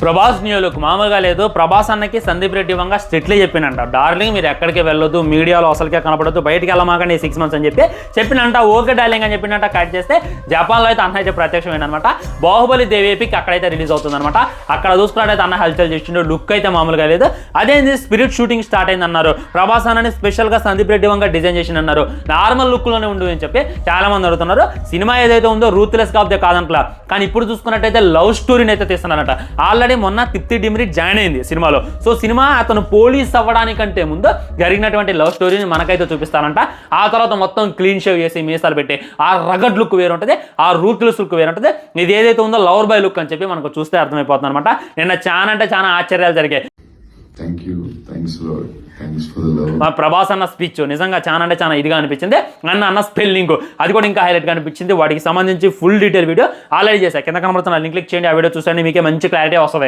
ప్రభాస్ న్యూలుక్ మామూలుగా లేదు. ప్రభాస్ అన్నకి సందీప్ రెడ్డి వంగ స్ట్రిక్ట్లీ చెప్పినంట. డార్లింగ్ మీరు ఎక్కడికి వెళ్ళొద్దు మీడియాలో అసలుకే కనపడద్దు బయటికి వెళ్ళమాకండి సిక్స్ మంత్స్ అని చెప్పి చెప్పినంట. ఓకే డార్లింగ్ అని చెప్పినట్ట కట్ చేస్తే జపాన్లో అయితే అన్న అయితే ప్రత్యక్షమైందనమాట. బాహుబలి దేవేపిక్ అక్కడైతే రిలీజ్ అవుతుందన్నమాట అక్కడ చూసుకున్నట్టయితే అన్న హల్చల్ చేసిండు లుక్ అయితే మామూలుగా లేదు. అదేంది? స్పిరిట్ షూటింగ్ స్టార్ట్ అయింది అన్నారు ప్రభాస్ అన్నని స్పెషల్గా సందీప్ రెడ్డి వంగ డిజైన్ చేసి అన్నారు నార్మల్ లుక్లోనే ఉండు అని చెప్పి చాలా మంది అడుగుతున్నారు. సినిమా ఏదైతే ఉందో రూత్లెస్ దే కాదంట్లా కానీ ఇప్పుడు చూసుకున్నట్టయితే లవ్ స్టోరీని అయితే తీస్తున్నారట. ఆల్రెడీ మొన్న తిప్తి డిమిరిట్ జాయిన్ అయింది సినిమాలో. సో సినిమా అతను పోలీస్ అవ్వడానికంటే ముందు జరిగినటువంటి లవ్ స్టోరీని మనకైతే చూపిస్తానంట. ఆ తర్వాత మొత్తం క్లీన్ షేవ్ చేసి మీసాలు పెట్టి ఆ రగడ్ లుక్ వేరు ఉంటుంది ఆ రూత్లెస్ లుక్ వేరు ఉంటుంది ఇది ఏదైతే ఉందో లవర్ బై లుక్ అని చెప్పి మనకు చూస్తే అర్థమైపోతుంది అనమాట నిన్న చాలా అంటే చాలా ఆశ్చర్యాలు జరిగాయి. మా ప్రభాస్ అన్న స్పీచ్ నిజంగా చాలా అంటే చాలా ఇదిగా అనిపించింది. అన్న అన్న స్పెల్లింగ్ అది కూడా ఇంకా హైలైట్గా అనిపించింది. వాటికి సంబంధించి ఫుల్ డీటెయిల్ వీడియో ఆల్రెడీ చేశాను కింద కనబడుతున్న లింక్ క్లిక్ చేయండి. ఆ వీడియో చూసండి మీకే మంచి క్లారిటీ వస్తుంది.